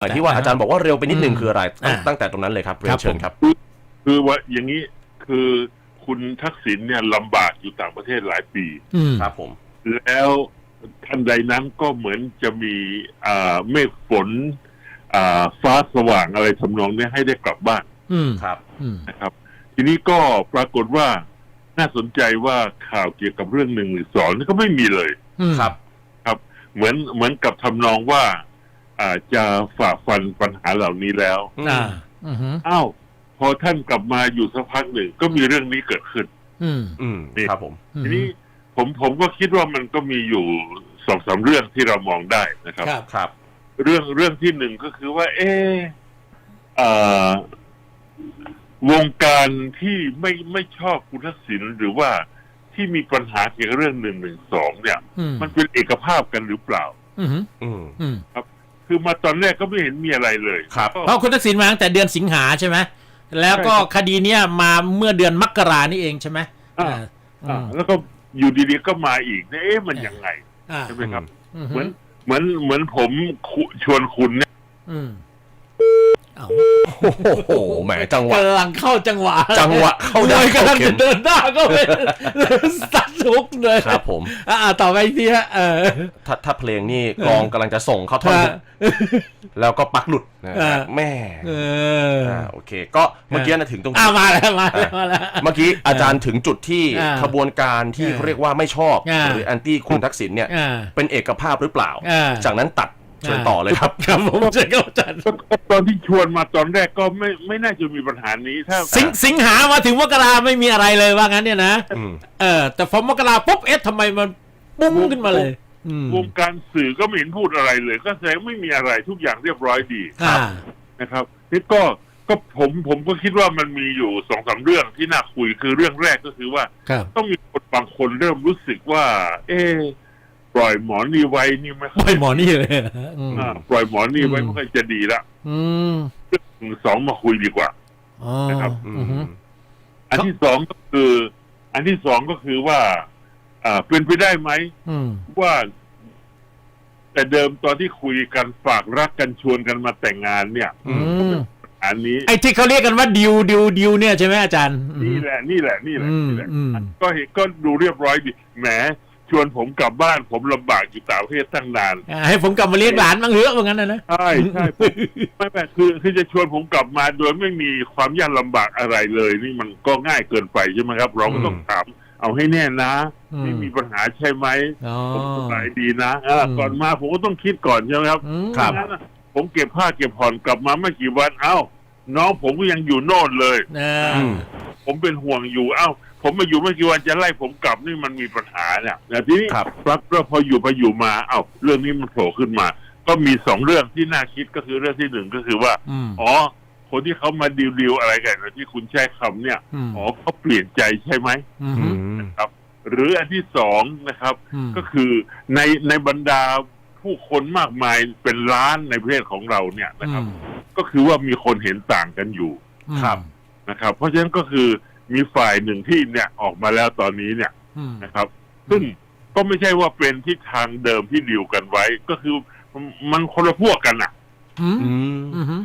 อะที่ว่าอาจารย์บอกว่าเร็วไปนิดนึงอืมคืออะไรตั้งอ่าตั้งแต่ตรงนั้นเลยครับเรียครันบเชิญครับ คือว่าอย่างนี้คือคุณทักษิณเนี่ยลำบากอยู่ต่างประเทศหลายปีอืมครับผม แล้วทันใดนั้นก็เหมือนจะมีอ่าเมฆฝนอ่าฟ้าสว่างอะไรทำนองเนี้ยให้ได้กลับบ้านอืมครับอืมนะครับ ทีนี้ก็ปรากฏว่าน่าสนใจว่าข่าวเกี่ยวกับเรื่องหนึ่งหรือสองนี่ก็ไม่มีเลยอืมครับ เหมือนเหมือนกับทำนองว่า อาจะฝ่าฟันปัญหาเหล่านี้แล้วอ่าอืมอืมอ้าวพอท่านกลับมาอยู่สักพักหนึ่งก็มีเรื่องนี้เกิดขึ้น อืมอืมครับผม ทีนี้ผมผมก็คิดว่ามันก็มีอยู่สองสามเรื่องที่เรามองได้นะครับ ครับครับ เรื่องเรื่องที่หนึ่งก็คือว่า เออเอ่อวงการที่ไม่ไม่ชอบคุณทักษิณหรือว่าที่มีปัญหาเกี่ยวกับเรื่องหนึ่งหนึ่งสองเนี่ย อืมมันเป็นเอกภาพกันหรือเปล่า อืมอืมอืมคื อมาตอนแรกก็ไม่เห็นมีอะไรเลยครับก็เพราะคุณทักษิณมาตั้งแต่เดือนสิงหาใช่ไหมแล้วก็ใช่ครับคดีเนี้ยมาเมื่อเดือนมกรานี่เองใช่ไหมอ่าอ่าอ่าแล้วก็อยู่ดีๆก็มาอีกเนี่ยเอ๊ะมันยังไงอ่าใช่ไหมครับอืมเหมือนเหมือนเหมือนผมคุชวนคุณเนี่ย อืม เอาโอ้โหแหมจังหวะกำลังเข้าจังหวะจังหวะเข้าได้มวยกำลังเข้าเข็จะมเดินหน้าก็เป็นสัดทุกเลยครับผมอ่าต่อไปอีกทีฮะเออถ้าถ้าเพลงนี่กลองกำลังจะส่งเข้าท่อนฮุกแล้วก็ปลักหลุดนะอ่าฮะแม่เอออ่าโอเค ก็เมื่อกี้นะถึงตรงอ่าจุดมาแล้วมาแล้วมาแล้วเมื่อกี้อาจารย์ถึงจุดที่อ่าขบวนการที่อ่าเขาเรียกว่าไม่ชอบอ่าหรือแอนตี้คุณทักษิณเนี่ยอ่าเป็นเอกภาพหรือเปล่าอ่าจากนั้นตัด เชิญต่อเลยครับครับผมจะเข้าใจก็ตอนที่ชวนมาตอนแรกก็ไม่ไม่น่าจะมีปัญหานี้ถ้าสิงสิงหามาถึงมกราไม่มีอะไรเลยว่างั้นเนี่ยนะอืมเออ แต่พอมกราปุ๊บเอ๊ะทำไมมันปุ้งขึ้นมาเลยอืมวงการสื่อก็ไม่เห็นพูดอะไรเลย ก็แสดงไม่มีอะไรทุกอย่างเรียบร้อยดีอ่านะครับนี่ก็ก็ผมผมก็คิดว่ามันมีอยู่สองสามเรื่องที่น่าคุยคือเรื่องแรกก็คือว่าครับต้องมีคนบางคนเริ่มรู้สึกว่า เอะ ปล่อยหมอนี่ไว้นี่ไม่ไม่หมอนี่เลยอืม อ่าปล่อยหมอนี่ไว้อืม ไม่ค่อยจะดีละอืมเรื่องสองมาคุยดีกว่า อ๋อนะครับ อือืมมอันที่สองก็คือ อันที่สองก็คือว่า อ่าเป็นไปได้ไหม อืมว่า แต่เดิมตอนที่คุยกันฝากรักกันชวนกันมาแต่งงานเนี่ย อืมอันนี้ไอ้ที่เขาเรียกกันว่าดิวดิวดิวเนี่ยใช่ไหมอาจารย์อืมนี่แหละนี่แหละนี่แหละอืมนี่แหละอืมก็เห็นก็ดูเรียบร้อยดีแหม ชวนผมกลับบ้านผมลำบากอยู่ต่างประเทศตั้งนานอ่าให้ผมกลับมาเลี้ยงหลานบ้างเหรอะว่างั้นนะนะใช่ใช่ผมไม่ไม่คือคือจะชวนผมกลับมาโดยไม่มีความยากลำบากอะไรเลย นี่มันก็ง่ายเกินไปใช่ไหมครับ เราก็ต้องถามเอาให้แน่นะอืมไม่มีปัญหาใช่ไหมอ๋อ ผมสบายดีนะอ่าอืม ก่อนมาผมก็ต้องคิดก่อนใช่ไหมครับอืมครับไม่งั้นน่ะผมเก็บผ้าเก็บผ่อนกลับมาไม่กี่วันเอ้า น้องผมก็ยังอยู่โน่นเลยเอออืม ผมเป็นห่วงอยู่เอ้า ผมมาอยู่ไม่กี่วันจะไล่ผมกลับนี่มันมีปัญหาเนี่ยแต่ทีนี้ครับ ปรากฏว่าพออยู่ไปอยู่มาเอ้าเรื่องนี้มันโผล่ขึ้นมา ก็มีสองเรื่องที่น่าคิดก็คือเรื่องที่หนึ่งก็คือว่า อืม อ๋อ คนที่เขามาดีลดีลอะไรกันนะที่คุณใช้คำเนี่ยอืม อ๋อเขาเปลี่ยนใจใช่ไหมอืมอืม ครับ หรืออันที่สองนะครับ อืม ก็คือในในบรรดาผู้คนมากมายเป็นล้านในประเทศของเราเนี่ยนะครับ ก็คือว่ามีคนเห็นต่างกันอยู่ อืมครับนะครับ เพราะฉะนั้นก็คือ มีฝ่ายหนึ่งที่เนี่ยออกมาแล้วตอนนี้เนี่ยอืม นะครับ ซึ่งก็ไม่ใช่ว่าเป็นที่ทางเดิมที่ดีลกันไว้ ก็คือมันมันคนละพวกกันน่ะ อืมอืม อืม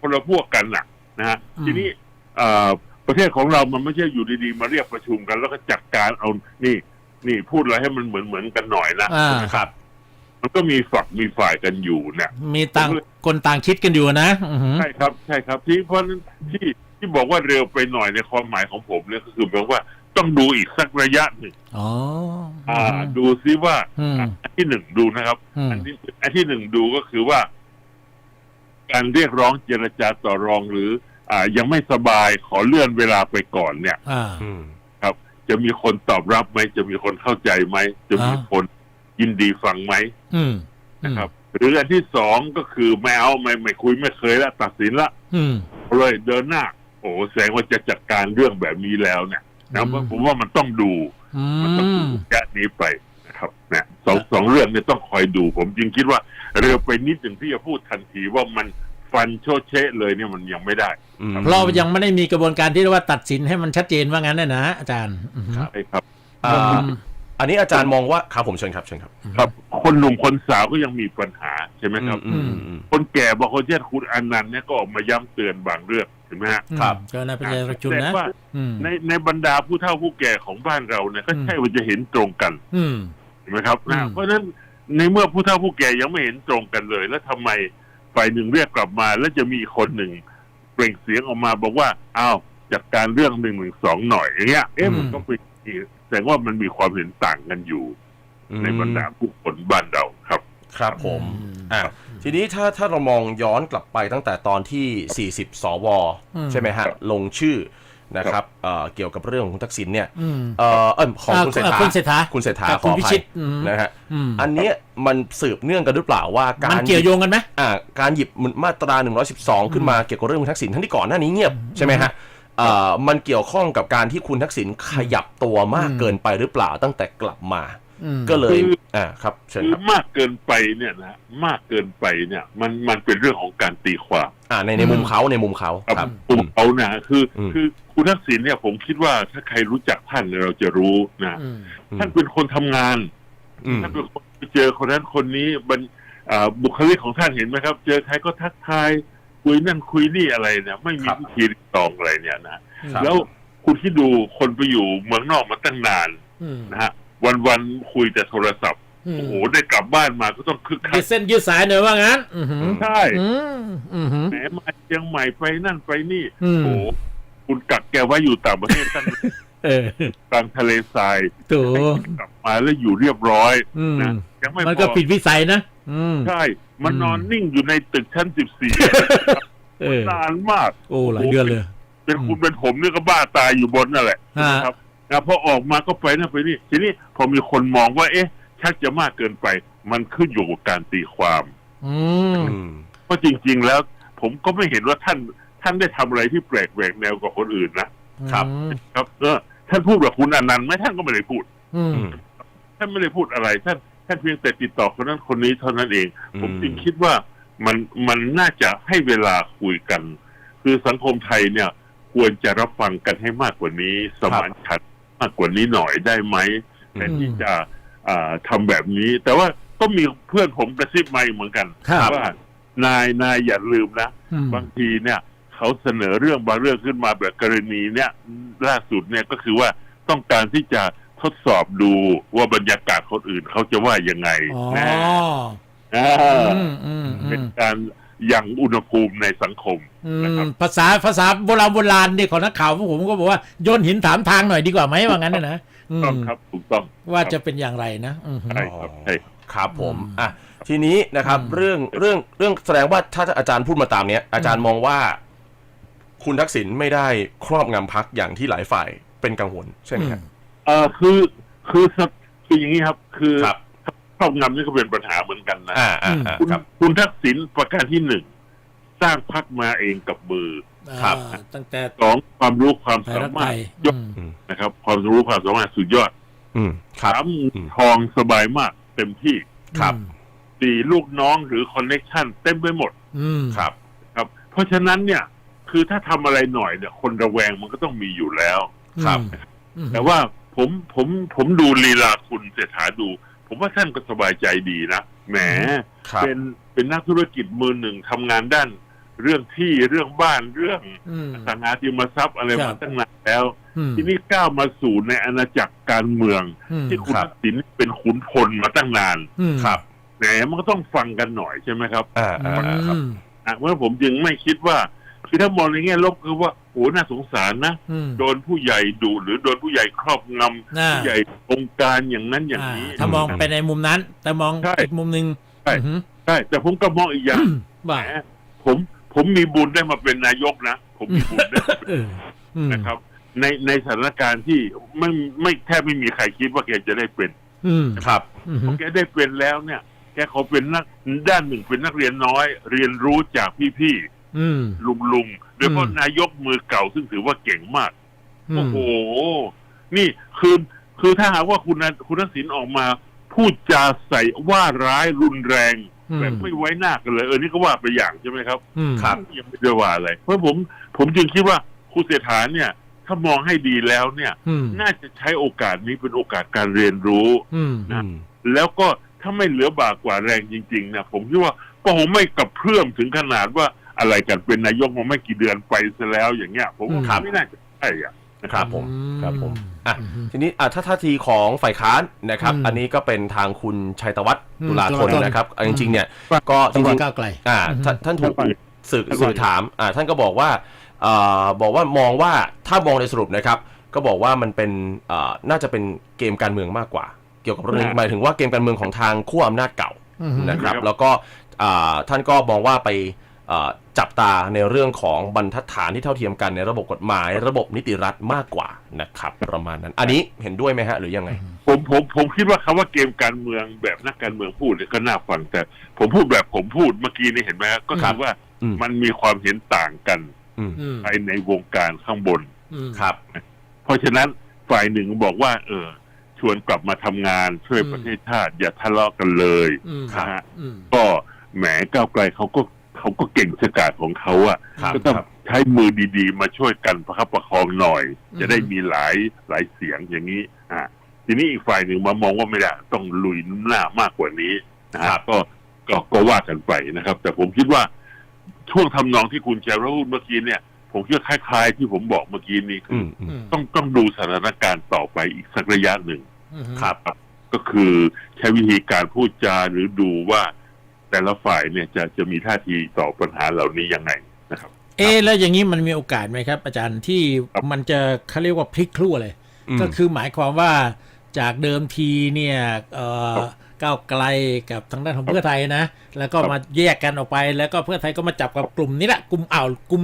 คนละพวกกันน่ะนะฮะอืม ทีนี้เอ่อประเทศของเรามันไม่ใช่อยู่ดีๆ มาเรียกประชุมกัน แล้วก็จัดการเอานี่นี่พูดอะไรให้มันเหมือนเหมือนกันหน่อยนะอ่าครับ มันก็มีฝักมีฝ่ายกันอยู่เนี่ย มีต่างคนต่างคิดกันอยู่นะ อืม ใช่ครับใช่ครับที่เพราะฉะนั้นที่ ที่บอกว่าเร็วไปหน่อยในความหมายของผมเนี่ยก็คือแปลว่าต้องดูอีกสักระยะหนึ่งอ๋ออ่า ดูซิว่าอืมอันที่หนึ่งดูนะครับอืมอันที่อันที่หนึ่งดูก็คือว่า การเรียกร้องเจรจาต่อรองหรือ อ่า ยังไม่สบายขอเลื่อนเวลาไปก่อนเนี่ยอ่าอืมจะมีคนตอบรับไหมจะมีคนเข้าใจไหมจะมีอ่าคนยินดีฟังไหมอืมนะครับ หรืออันที่สองก็คือไม่เอาไม่ไม่คุยไม่เคยละตัดสินละอืมเลยเดินหน้าโอ้แสดงว่าจะจัดการเรื่องแบบนี้แล้วเนี่ยนะอืมผมว่ามันต้องดูอืมันต้องมดูแกะนี้ไปนะครับเนี่ยสองสองเรื่องเนี่ยต้องคอยดู ผมจึงคิดว่าเร็วไปนิดหนึ่งที่จะพูดทันทีว่ามันฟันโชดเชะเลยเนี่ยมันยังไม่ได้อืมเพราะยังไม่ได้มีกระบวนการที่เรียกว่าตัดสินให้มันชัดเจนว่างั้นนะนะอาจารย์อืมครับใช่ครับอ่าอันนี้อาจารย์มองว่าครับผมเชิญครับเชิญครับ ครับ คนหนุ่มคนสาวก็ยังมีปัญหาใช่ไหมครับอืมอืมอืมคนแก่บางคนเช่นคุณอนันต์เนี่ยก็ออกมาย้ำเตือนบางเรื่องเห็นไหมฮะครับก็น่าเป็นใจประชุมแต่นะว่าอืมในในบรรดาผู้เฒ่าผู้แก่ของบ้านเราเนี่ยก็อืมใช่ว่าจะเห็นตรงกัน อืมเห็นไหมครับนะอืมเพราะฉะนั้นในเมื่อผู้เฒ่าผู้แก่ยังไม่เห็นตรงกันเลย แล้วทำไมฝ่ายหนึ่งเรียกกลับมา แล้วจะมีอีกคนหนึ่งเปล่งเสียงออกมาบอกว่าอ้าวจัดการเรื่องหนึ่งหนึ่งสองหน่อยอย่างเงี้ยเอ๊ะมันก็เป็นแสดงว่ามันมีความเห็นต่างกันอยู่ ในบรรดาผู้คนบ้านเราครับ ครับผมอืมอะ ทีนี้ถ้าถ้าเรามองย้อนกลับไปตั้งแต่ตอนที่ 40 สวอืมใช่ไหมฮะ ลงชื่อนะครับเอ่อเกี่ยวกับเรื่องของคุณทักษิณเนี่ยอืมเอ่อเออของอ่าคุณเศรษฐาคุณเศรษฐาคุณเศรษฐากับขคุอณอพิภัชิยตอืมนะฮะอืมอันเนี้ยมันสืบเนื่องกันหรือเปล่าว่าการมันเกี่ยวโยงกันไหมอ่าการหยิบมาตรา 112 ขึ้นมาเกี่ยวกับเรื่องคุณทักษิณทั้งที่ก่อนหน้านี้เงียบใช่ไหมฮะเอ่อมันเกี่ยวข้องกับการที่คุณทักษิณขยับตัวมากอืมเกินไปหรือเปล่าตั้งแต่กลับมาอืม ก็เลยคืออ่า ครับเชิญคืคอรับมากเกินไปเนี่ยนะมากเกินไปเนี่ย มันมันเป็นเรื่องของการตีความ อ่า ในในมุมเขาในมุมเขาครับครับตัวเขานะคืออมคือคุณทักษิณเนี่ยผมคิดว่าถ้าใครรู้จักท่านเนี่ยเราจะรู้นะอืมท่านเป็นคนทำงานอืมท่านเป็นคนไปเจอคนนั้นคนนี้บันอ่าบุคลิกของท่านเห็นไหมครับ เจอใครก็ทักทายคุยนั่นคุยนี่อะไรเนี่ยไม่มีครับวิธีตองอะไรเนี่ยนะครับแล้วคุณคิดดูคนไปอยู่เมืองนอกมาตั้งนานอืมนะฮะ วันวันๆคุยแต่โทรศัพท์อืมโอ้โหได้กลับบ้านมาก็ต้องคึกคัยืกดเส้นยืดสายหน่อยว่างั้น อือหือใช่อืมอือหือ แหมมาเชียงใหม่ไปนั่นไปนี่อืมโอ้โหคุณกักแกไว้อยู่ต่างประเทศตั้งเออกลางทะเลทรายถูให้กลับมาแล้วอยู่เรียบร้อยอืมนะยังไม่มันพก็อผิดวิสัยนะ อืม ใช่ มันอืม นอนนิ่งอยู่ในตึกชั้นสิบสี่เออนานมาก โอ้หลายเดือนเลย เป็นคุณเป็นผมเนี่ยก็บ้าตายอยู่บนนั่นแหละฮะ นะครับ นะพอออกมาก็ไปนั่นไปนี่ทีนี้พอมีคนมองว่า เอ๊ะชักจะมากเกินไป มันขึ้นอยู่กับการตีความ อืมอืมเพราะจริง ๆ แล้ว ผมก็ไม่เห็นว่าท่าน ท่านได้ทำอะไรที่แปลกแหวกแนวกว่าคนอื่นนะครับอืมครับเออท่านพูดกับคุณอนันต์ไหมท่านก็ไม่ได้พูดอืมอืม ท่านไม่ได้พูดอะไร ท่านท่านเพียงแต่ติดต่อคนนั้นคนนี้เท่านั้นเอง อืม ผมจึงคิดว่ามันมันน่าจะให้เวลาคุยกัน คือสังคมไทยเนี่ย ควรจะรับฟังกันให้มากกว่านี้สมานฉันท์ มากกว่านี้หน่อยได้ไหมแทนที่จะอ่าทำแบบนี้ แต่ว่าก็มีเพื่อนผมกระซิบมาอีกเหมือนกันครับว่านายนายอย่าลืมนะอืมบางทีเนี่ย เขาเสนอเรื่องบางเรื่องขึ้นมาแบบกรณีเนี่ย ล่าสุดเนี่ยก็คือว่าต้องการที่จะทดสอบดูว่าบรรยากาศคนอื่นเขาจะว่ายังไงอ๋อนะอ่าอืมอืมอืเป็นมการ ยังอุณหภูมิในสังคมอืนะครับมภาษาภาษาโบราณโบราณนี่ของนักข่าวพวกผมก็บอกว่าโยนหินถามทางหน่อยดีกว่าไหมว่างั้นนะนะอืมต้องครับถูกต้องว่าจะเป็นอย่างไรนะอืมใช่ครับใช่ครับผมอืมอะทีนี้นะครับอืมเรื่องเรื่องเรื่องแสดงว่าถ้าอาจารย์พูดมาตามเนี้ย อาจารย์มองว่า คุณทักษิณไม่ได้ครอบงำพักอย่างที่หลายฝ่ายเป็นกังวล ใช่ไหมครับเออคือคือคืออย่างนี้ครับ คือครับ ครอบงำนี่ก็เป็นปัญหาเหมือนกันนะอ่าอ่าอ่าคุณครับ คุณทักษิณประการที่หนึ่งสร้างพักมาเองกับมือครับ อ่าตั้งแต่สองความรู้ความไทยสารักมาไทรถยยอดอืมนะครับ ความรู้ความสามารถสุดยอดอืมครับ สามอืมทองสบายมากเต็มที่ครับ สี่ลูกน้องหรือคอนเน t ชันเต็มไปหมดอืมครับ ครับ เพราะฉะนั้นเนี่ย คือถ้าทำอะไรหน่อยเนี่ย คนระแวงมันก็ต้องมีอยู่แล้ว ครับ อืมแต่ว่าผมผมผมดูลีลาคุณเศรษฐาดู ผมว่าท่านก็สบายใจดีนะแหมครับ เป็นเป็นนักธุรกิจมือหนึ่งทำงานด้าน เรื่องที่เรื่องบ้านเรื่องอืม อสังหาริมทรัพย์อะไรครัมาบ ตั้งนานแล้ว อืม ทีนี้ก้าวมาสู่ในอาณาจักรการเมือง อืม ที่คุณครับ ทักษิณเป็นขุนพลมาตั้งนานอืมครับแหมมันก็ต้องฟังกันหน่อยใช่ไหมครับอ่าอ่าอ่าครับ อืม อะเพราะผมจึงไม่คิดว่า คือถ้ามองในแง่ลบคือว่าโอ้น่าสงสารนะอืม โดนผู้ใหญ่ดูหรือโดนผู้ใหญ่ครอบงำน่าผู้ใหญ่องค์การอย่างนั้นอย่างนี้ ถ้ามองไปในมุมนั้น แต่มองใช่อีกมุมหนึ่งใช่ อือหือใช่แต่ผมก็มองอีกอย่างว่าแหมผมผมมีบุญได้มาเป็นนายกนะ ผมมีบุญได้มาเป็น เอออืมนะครับ ในในสถานการณ์ที่ไม่ไม่แทบไม่มีใครคิดว่าแกจะได้เป็นอืมครับ อือพหืออแกได้เป็นแล้วเนี่ย แกเขาเป็นนักด้านหนึ่งเป็นนักเรียนน้อย เรียนรู้จากพี่ อืมๆลุงลุงๆโดยเฉพาะอืมนายกมือเก่าซึ่งถือว่าเก่งมากอืมโอ้โห นี่คือคือถ้าหากว่าคุณนะคุณทักษิณออกมา พูดจาใส่ว่าร้ายรุนแรงอืมแบบไม่ไว้หน้ากันเลย เออนี่ก็ว่าไปอย่างใช่ไหมครับอืมครับยังไม่ได้ว่าอะไร เพราะผมผมจึงคิดว่าคุณเศรษฐาเนี่ย ถ้ามองให้ดีแล้วเนี่ยอืมน่าจะใช้โอกาสนี้เป็นโอกาสการเรียนรู้อืมอืมแล้วก็ถ้าไม่เหลือบากกว่าแรงจริงๆนะผมคิดว่าก็คงไม่กระเพื่อมถึงขนาดว่า อะไรกันเป็นนายกมาไม่กี่เดือนไปซะแล้วอย่างเงี้ย ผมว่าครับไม่น่าจะใช่อะครับผมครับผมอะอืมทีนี้อะถ้าท่าทีของฝ่ายค้านนะครับอืมอันนี้ก็เป็นทางคุณชัยตวัฒน์อืมตุลาธนตุลาธนนะครับอะจริงๆเนี่ยว่าก็จจังหวัริดงก้าวไกลๆอ่าท่านท่านถูกครับสื่อครับสื่อถามอ่าท่านก็บอกว่าเอ่อบอกว่ามองว่าถ้ามองในสรุปนะครับ ก็บอกว่ามันเป็นเอ่อน่าจะเป็นเกมการเมืองมากกว่า เกี่ยวกับเรื่องนี้หมายถึงว่าเกมการเมืองของทางขั้วอำนาจเก่าอืมนะครับครับ แล้วก็อ่าท่านก็มองว่าไปอ่า จับตาในเรื่องของบรรทัดฐานที่เท่าเทียมกันในระบบกฎหมายระบบนิติรัฐมากกว่านะครับ ประมาณนั้น อันนี้เห็นด้วยไหมฮะ หรือยังไง ผมผมผมคิดว่าคำว่าเกมการเมืองแบบนักการเมืองพูดเนี่ยก็น่าฟังแต่ ผมพูดแบบผมพูดเมื่อกี้นี่เห็นไหมฮะก็ครัคืบอว่าอืมมันมีความเห็นต่างกันอืมอืมภายในวงการข้างบนอืมครับ เพราะฉะนั้นฝ่ายหนึ่งบอกว่า เออ ชวนกลับมาทำงานช่วยอืมประเทศชาติอย่าทะเลาะกันเลยอืมนะฮะอืมก็แหมก้าวไกลเขาก็ เขาก็เก่งสกาดของเขาอะครับก็ต้องครับใช้มือดีๆ มาช่วยกันประคับประคองหน่อยอืมจะได้มีหลายหลายเสียงอย่างนี้อ่าทีนี้อีกฝ่ายหนึ่งมามองว่าไม่ได้ต้องลุยหน้ามากกว่านี้นะครัฮะบก็ก็ก็ว่ากันไปนะครับ แต่ผมคิดว่าช่วงทำนองที่คุณแชร์พูดเมื่อกี้เนี่ย ผมคิดว่าคล้ายๆ ที่ผมบอกเมื่อกี้นี้คือือมอืมอืมต้องต้องดูสถานการณ์ต่อไปอีกสักระยะหนึ่งอืมครับก็คือใช้วิธีการพูดจาหรือดูว่า แต่ละฝ่ายเนี่ยจะจะมีท่าทีต่อปัญหาเหล่านี้ยังไงนะครับ เอ๊ะแล้วอย่างนี้มันมีโอกาสไหมครับ อาจารย์ที่มันจะเขาเรียกว่าพลิกคลั่วเลยอืมก็คือหมายความว่าจากเดิมทีเนี่ยเอ่อครับก้าวไกลกับทางด้านของเพื่อไทยนะ แล้วก็ครับมาแยกกันออกไป แล้วก็เพื่อไทยก็มาจับกับกลุ่มนี้แหละกลุ่มอ่าวกลุ่ม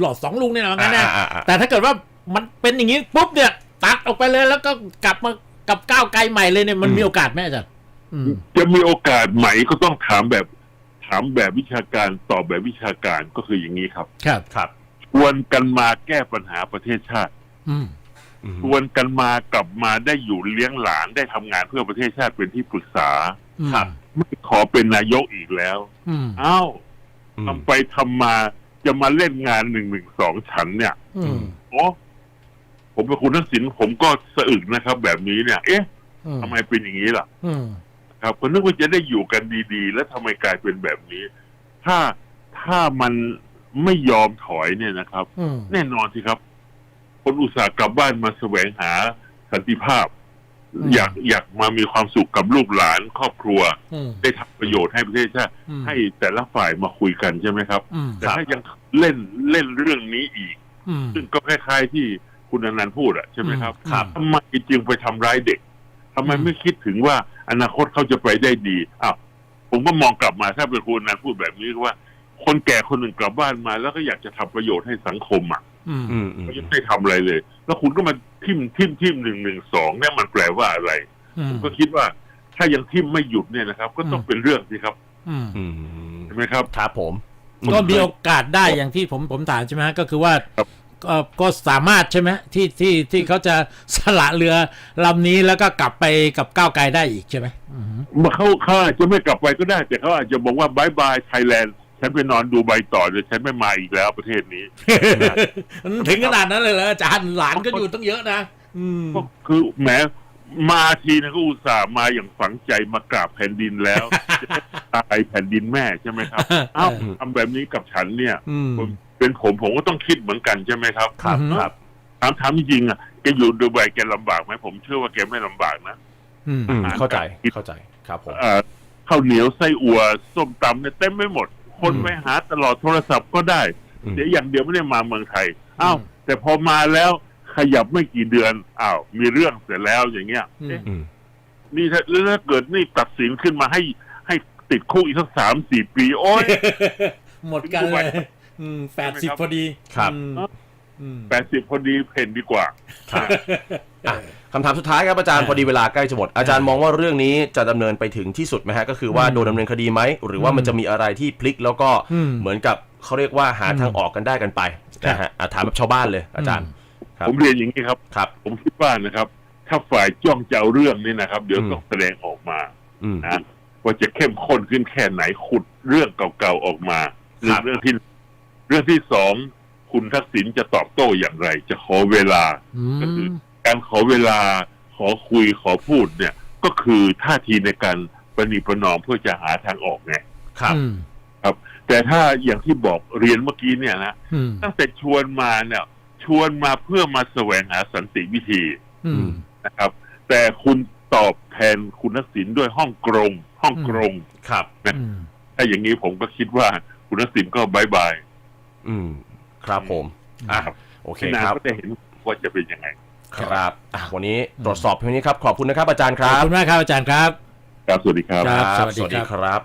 หลอดสองลุงเนี่ยนะงั้นนะอ่าอ่าอ่าแต่ถ้าเกิดว่ามันเป็นอย่างนี้ปุ๊บเนี่ย ตัดออกไปเลยแล้วก็กลับมากับก้าวไกลใหม่เลยเนี่ยมันมีโอกาสไหมอาจารย์อืม จะมีโอกาสไหมก็ต้องถามแบบถามแบบวิชาการตอบแบบวิชาการก็คืออย่างนี้ครับ ครับครับชวนกันมาแก้ปัญหาประเทศชาติอืมอืมชวนกันมากลับมาได้อยู่เลี้ยงหลานได้ทำงานเพื่อประเทศชาติเป็นที่ปรึกษาครับไม่ขอเป็นนายกอีกแล้วอืมอ้าวอืมทำไปทำมาจะมาเล่นงานหนึ่งหนึ่งสองฉันเนี่ยอืมโอ้ผมเป็นคุณทักษิณผมก็สะอึกนะครับ แบบนี้เนี่ย เอ๊ะอืมทำไมเป็นอย่างนี้ล่ะอืม ครับก็นึกว่าจะได้อยู่กันดีๆ แล้วทำไมกลายเป็นแบบนี้ ถ้าถ้ามันไม่ยอมถอยเนี่ยนะครับ อืมแน่นอนสิครับ คนอุตส่าห์กลับบ้านมาแสวงหาสันติภาพอืมอยากอยากมามีความสุขกับลูกหลานครอบครัว อืมได้ทำประโยชน์ให้ประเทศชาติอืมให้แต่ละฝ่ายมาคุยกันใช่ไหมครับ อืมแต่ถ้ายังเล่นเล่นเรื่องนี้อีก อืม ซึ่งก็คล้ายๆที่คุณอนันต์พูดอะใช่ไหมครับครับ ทำไมจึงไปทำร้ายเด็ก ทำไมอืมไม่คิดถึงว่าอนาคตเขาจะไปได้ดีอ้าวผมก็มองกลับมาถ้าเป็นคุณอนันต์พูดแบบนี้ว่า คนแก่คนหนึ่งกลับบ้านมา แล้วก็อยากจะทำประโยชน์ให้สังคมอะอืมอืมอืมเขายังไม่ทำอะไรเลย แล้วคุณก็มาทิมทิมทิมหนึ่งหนึ่งสองเนี่ยมันแปลว่าอะไรอืผมมก็คิดว่าถ้ายังทิมไม่หยุดเนี่ยนะครับ ก็ต้องอืมเป็นเรื่องสิครับอืมอืมใช่ไหมครับครับผมก็มีโอกาสได้อย่างที่ผมผมถามใช่ไหมฮะก็คือว่าครับ ก็ก็สามารถใช่ไหมที่ที่ที่เขาจะสละเรือลำนี้แล้วก็กลับไปกับก้าวไกลได้อีกใช่ไหมอืมเขาเขาอาจจะไม่กลับไปก็ได้ แต่เขาอาจจะบอกว่าบายบายไทยแลนด์ฉันไปนอนดูใบต่อเดี๋ยวฉันไม่มาอีกแล้วประเทศนี้ ถึงขนาดนั้นเลยเหรออาจารย์หลานก็อยู่ตั้งเยอะนะอืมก็คือแหมมาทีนะก็อุตส่าห์มาอย่างฝังใจมากราบแผ่นดินแล้วจะได้ตายแผ่นดินแม่ใช่ไหมครับ เอ้าทำแบบนี้กับฉันเนี่ยอืมผม เป็นผมผมก็ต้องคิดเหมือนกันใช่ไหมครับครับอืมครับถามถามจริงๆอะแกอยู่ดูไบแกลำบากไหมผมเชื่อว่าแกไม่ลำบากนะอืมอืมเข้าใจเข้าใจครับผมเอ่อข้าวเหนียวไส้อั่วส้มตำเนี่ยเต็มไม่หมด คนอืมไปหาตลอดโทรศัพท์ก็ได้อืมเดี๋ยวอย่างเดียวไม่ได้มาเมืองไทยอ้าวอืมแต่พอมาแล้วขยับไม่กี่เดือนอ้าวมีเรื่องเสร็จแล้วอย่างเงี้ยอืมเอ๊ะอืมนี่ถ้าถ้าเกิดนี่ตัดสินขึ้นมาให้ให้ติดคุกอีกสักสามสี่ปี โอ้ยหมดกันเลย อืมแปดสิบพอดีครับ อืมอืม แปดสิบพอดีเพ่นดีกว่า ครับอะคำถามสุดท้ายครับอาจารย์พอดีเวลาใกล้จะหมดอาจารย์มองว่าเรื่องนี้จะดำเนินไปถึงที่สุดไหมฮะก็คือว่าอืมโดนดำเนินคดีไหมหรือว่ามันจะมีอะไรที่พลิกแล้วก็อืมเหมือนกับเขาเรียกว่าหาอืมทางออกกันได้กันไปนะฮะอะถามแบบชาวบ้านเลยอาจารย์ครับผมเรียนอย่างนี้ครับ ครับ ผมคิดว่านะครับ ถ้าฝ่ายจ้องจะเอาเรื่องนี้นะครับ เดี๋ยวอืม ต้องแสดงออกมาอืม นะว่าจะเข้มข้นขึ้นแค่ไหนขุดเรื่องเก่าๆออกมาหครันึ่งบ เรื่องที่ เรื่องที่สองคุณทักษิณจะตอบโต้อย่างไร จะขอเวลาอืก็คือมการขอเวลาขอคุยขอพูดเนี่ย ก็คือท่าทีในการประนีประนอมเพื่อจะหาทางออกไงครับอืมแต่ถ้าอย่างที่บอกเรียนเมื่อกี้เนี่ยนะอืมตั้งแต่ชวนมาเนี่ย ชวนมาเพื่อมาแสวงหาสันติวิธีอืมนะครับ แต่คุณตอบแทนคุณทักษิณด้วยห้องกรง ห้องกรงครับอืมถ้าอย่างนี้ผมก็คิดว่าคุณทักษิณก็บายบาย อืม ครับผมอะครับโอเคที่นาครับก็จะเห็นว่าจะเป็นยังไง ครับอะวันนี้ตรวจสอบเพียงนี้ครับ ขอบคุณนะครับอาจารย์คขอรับบคุณมากครับอาจารย์ครับ ครับ สวัสดีครับครับครับสวัสดีครับครับ